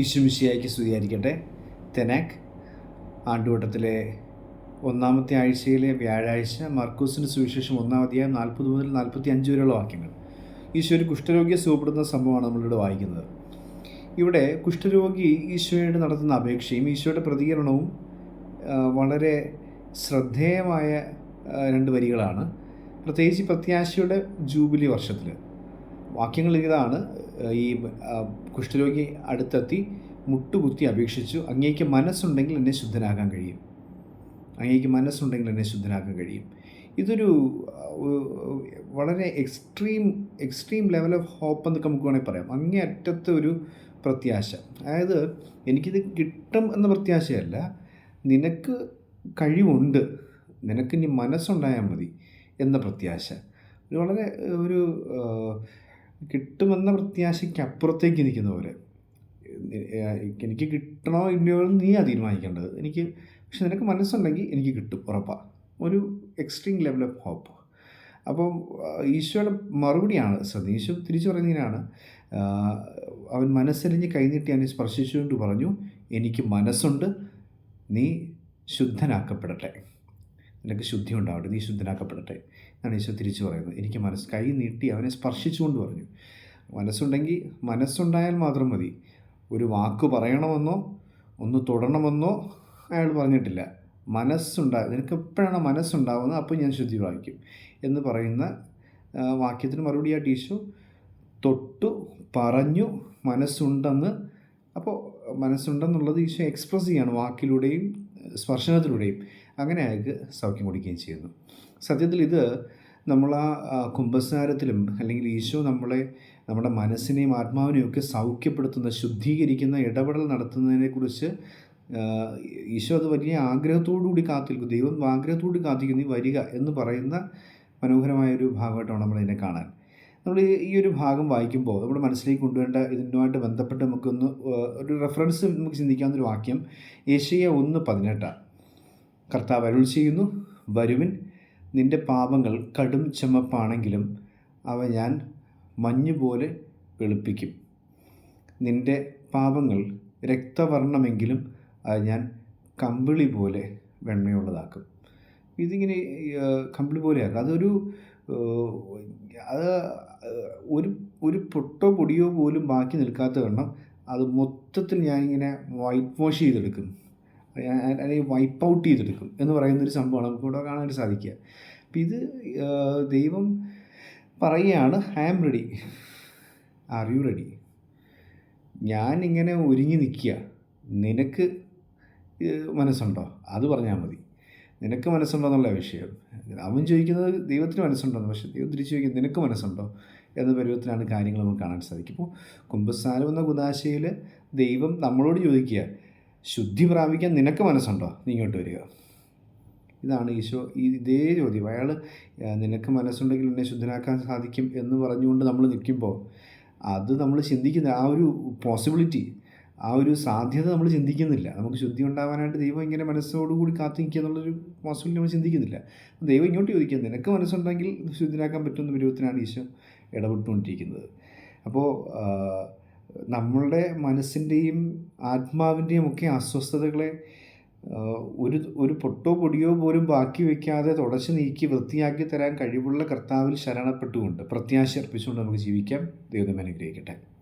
ഈശുമിശിയായിക്ക് സ്തുതിയായിരിക്കട്ടെ. തെനാക് ആണ്ടുവട്ടത്തിലെ ഒന്നാമത്തെ ആഴ്ചയിലെ വ്യാഴാഴ്ച മർക്കൂസിന്റെ സുവിശേഷം ഒന്നാം അധ്യായം നാൽപ്പത് മുതൽ നാൽപ്പത്തി അഞ്ച് വരെയുള്ള വാക്യങ്ങൾ. ഈശോ ഒരു കുഷ്ഠരോഗിയെ സുഖപ്പെടുന്ന സംഭവമാണ് നമ്മളിവിടെ വായിക്കുന്നത്. ഇവിടെ കുഷ്ഠരോഗി ഈശോയോട് നടത്തുന്ന അപേക്ഷയും ഈശോയുടെ പ്രതികരണവും വളരെ ശ്രദ്ധേയമായ രണ്ട് വരികളാണ്. പ്രത്യേകിച്ച് പ്രത്യാശയുടെ ജൂബിലി വർഷത്തിൽ വാക്യങ്ങൾ ഇതാണ്. ഈ കുഷ്ഠരോഗി അടുത്തെത്തി മുട്ടുകുത്തി അപേക്ഷിച്ചു. അങ്ങേക്ക് മനസ്സുണ്ടെങ്കിൽ എന്നെ ശുദ്ധനാകാൻ കഴിയും. അങ്ങേക്ക് മനസ്സുണ്ടെങ്കിൽ എന്നെ ശുദ്ധനാക്കാൻ കഴിയും. ഇതൊരു വളരെ extreme extreme level of hope എന്നൊക്കെ നമുക്ക് വേണമെങ്കിൽ പറയാം. അങ്ങേ അറ്റത്തെ ഒരു പ്രത്യാശ. അതായത് എനിക്കിത് കിട്ടും എന്ന പ്രത്യാശയല്ല. നിനക്ക് കഴിവുണ്ട്. നിനക്ക് ഇനി മനസ്സുണ്ടായാൽ മതി എന്ന പ്രത്യാശ. ഒരു വളരെ ഒരു കിട്ടുമെന്ന പ്രത്യാശയ്ക്ക് അപ്പുറത്തേക്ക് നിൽക്കുന്ന പോലെ എനിക്ക് കിട്ടണോ ഇല്ലയോ എന്ന് നീയാ തീരുമാനിക്കേണ്ടത്. എനിക്ക് പക്ഷെ നിനക്ക് മനസ്സുണ്ടെങ്കിൽ എനിക്ക് കിട്ടും ഉറപ്പാണ് ഒരു എക്സ്ട്രീം ലെവൽ ഓഫ് ഹോപ്പ് അപ്പോൾ ഈശോയുടെ മറുപടിയാണ് ശ്രദ്ധ. ഈശോ തിരിച്ചു പറയുന്നതിനാണ് അവൻ മനസ്സരിഞ്ഞ് കൈനീട്ടി അവനെ സ്പർശിച്ചുകൊണ്ട് പറഞ്ഞു എനിക്ക് മനസ്സുണ്ട് നീ ശുദ്ധനാക്കപ്പെടട്ടെ. നിനക്ക് ശുദ്ധി ഉണ്ടാവട്ടെ നീ ശുദ്ധനാക്കപ്പെടട്ടെ എന്നാണ് ഈശോ തിരിച്ചു പറയുന്നത്. എനിക്ക് മനസ്സ് കൈ നീട്ടി അവനെ സ്പർശിച്ചുകൊണ്ട് പറഞ്ഞു. മനസ്സുണ്ടെങ്കിൽ മനസ്സുണ്ടായാൽ മാത്രം മതി. ഒരു വാക്ക് പറയണമെന്നോ ഒന്ന് തൊടണമെന്നോ അയാൾ പറഞ്ഞിട്ടില്ല. മനസ്സുണ്ടാ നിനക്ക് എപ്പോഴാണ് മനസ്സുണ്ടാവുന്നത് അപ്പോൾ ഞാൻ ശുദ്ധി പ്രാപിക്കും എന്ന് പറയുന്ന വാക്യത്തിന് മറുപടിയായിട്ട് ഈശോ തൊട്ടു പറഞ്ഞു മനസ്സുണ്ടെന്ന് അപ്പോൾ മനസ്സുണ്ടെന്നുള്ളത് ഈശോ എക്സ്പ്രസ് ചെയ്യാണ് വാക്കിലൂടെയും സ്പർശനത്തിലൂടെയും. അങ്ങനെ അയാൾക്ക് സൗഖ്യം കൊടുക്കുകയും ചെയ്യുന്നു. സത്യത്തിൽ ഇത് നമ്മൾ ആ കുംഭസാരത്തിലും അല്ലെങ്കിൽ ഈശോ നമ്മളെ നമ്മുടെ മനസ്സിനെയും ആത്മാവിനെയും ഒക്കെ സൗഖ്യപ്പെടുത്തുന്ന ശുദ്ധീകരിക്കുന്ന ഇടപെടൽ നടത്തുന്നതിനെക്കുറിച്ച് ഈശോ അത് വലിയ ആഗ്രഹത്തോടു കൂടി കാത്തിരിക്കും ദൈവം ആഗ്രഹത്തോടു കാത്തിരിക്കുന്നു വരിക എന്ന് പറയുന്ന മനോഹരമായ ഒരു ഭാഗമായിട്ടാണ് നമ്മളതിനെ കാണാൻ. നമ്മൾ ഈ- ഒരു ഭാഗം വായിക്കുമ്പോൾ നമ്മുടെ മനസ്സിലേക്ക് കൊണ്ടുവരേണ്ട ഇതിനുമായിട്ട് ബന്ധപ്പെട്ട് നമുക്കൊന്ന് ഒരു റെഫറൻസ് നമുക്ക് ചിന്തിക്കാവുന്ന ഒരു വാക്യം ഏഷ്യ ഒന്ന് പതിനെട്ടാണ് കർത്താവ് അരുൾ ചെയ്യുന്നു വരുവിൻ നിന്റെ പാപങ്ങൾ കടും ചുമപ്പാണെങ്കിലും അവ ഞാൻ മഞ്ഞുപോലെ വെളുപ്പിക്കും. നിന്റെ പാപങ്ങൾ രക്തവർണമെങ്കിലും അത് ഞാൻ കമ്പിളി പോലെ വെണ്മയുള്ളതാക്കും ഇതിങ്ങനെ കമ്പിളി പോലെയാക്കും. അതൊരു അത് ഒരു ഒരു പൊട്ടോ പൊടിയോ പോലും ബാക്കി നിൽക്കാത്ത വണ്ണം അത് മൊത്തത്തിൽ ഞാനിങ്ങനെ വൈറ്റ് വാഷ് ചെയ്തെടുക്കും. അല്ലെങ്കിൽ വൈപ്പ് ഔട്ട് ചെയ്തെടുക്കും എന്ന് പറയുന്നൊരു സംഭവമാണ് നമുക്ക് ഇവിടെ കാണാനായിട്ട് സാധിക്കുക. അപ്പം ഇത് ദൈവം പറയുകയാണ് I am ready. Are you ready? ഞാൻ ഇങ്ങനെ ഒരുങ്ങി നിൽക്കുക. നിനക്ക് മനസ്സുണ്ടോ? അത് പറഞ്ഞാൽ മതി. നിനക്ക് മനസ്സുണ്ടോ എന്നുള്ള വിഷയം. അവൻ ചോദിക്കുന്നത് ദൈവത്തിന് മനസ്സുണ്ടോന്ന് പക്ഷേ ദൈവം തിരിച്ചു ചോദിക്കുന്നത് നിനക്ക് മനസ്സുണ്ടോ? എന്ന പരുവത്തിലാണ് കാര്യങ്ങൾ നമുക്ക് കാണാൻ സാധിക്കും. ഇപ്പോൾ കുംഭസ്ഥാനം എന്ന കുദാശയിൽ ദൈവം നമ്മളോട് ചോദിക്കുക ശുദ്ധി പ്രാപിക്കാൻ നിനക്ക് മനസ്സുണ്ടോ? നീ ഇങ്ങോട്ട് വരിക. ഇതാണ് ഈശോ ഇതേ ചോദ്യം. അയാൾ നിനക്ക് മനസ്സുണ്ടെങ്കിൽ എന്നെ ശുദ്ധനാക്കാൻ സാധിക്കും എന്ന് പറഞ്ഞുകൊണ്ട് നമ്മൾ നിൽക്കുമ്പോൾ അത് നമ്മൾ ചിന്തിക്കുന്ന ആ ഒരു പോസിബിലിറ്റി ആ ഒരു സാധ്യത നമ്മൾ ചിന്തിക്കുന്നില്ല. നമുക്ക് ശുദ്ധി ഉണ്ടാവാനായിട്ട് ദൈവം ഇങ്ങനെ മനസ്സോടുകൂടി കാത്തു നിൽക്കുക എന്നുള്ളൊരു പോസിബിലിറ്റി നമ്മൾ ചിന്തിക്കുന്നില്ല. ദൈവം ഇങ്ങോട്ട് ചോദിക്കുക നിനക്ക് മനസ്സുണ്ടെങ്കിൽ ശുദ്ധനാക്കാൻ പറ്റുന്ന വിരൂപത്തിനാണ് ഈശോ ഇടപെട്ടുകൊണ്ടിരിക്കുന്നത്. അപ്പോൾ നമ്മളുടെ മനസ്സിന്റെയും ആത്മാവിന്റെയും ഒക്കെ അസ്വസ്ഥതകളെ ഒരു ഒരു പൊട്ടോ പൊടിയോ പോലും ബാക്കി വയ്ക്കാതെ തുടച്ചു നീക്കി വൃത്തിയാക്കി തരാൻ കഴിവുള്ള കർത്താവിൽ ശരണപ്പെട്ടുകൊണ്ട് പ്രത്യാശ അർപ്പിച്ചുകൊണ്ട് നമുക്ക് ജീവിക്കാം. ദൈവം അനുഗ്രഹിക്കട്ടെ.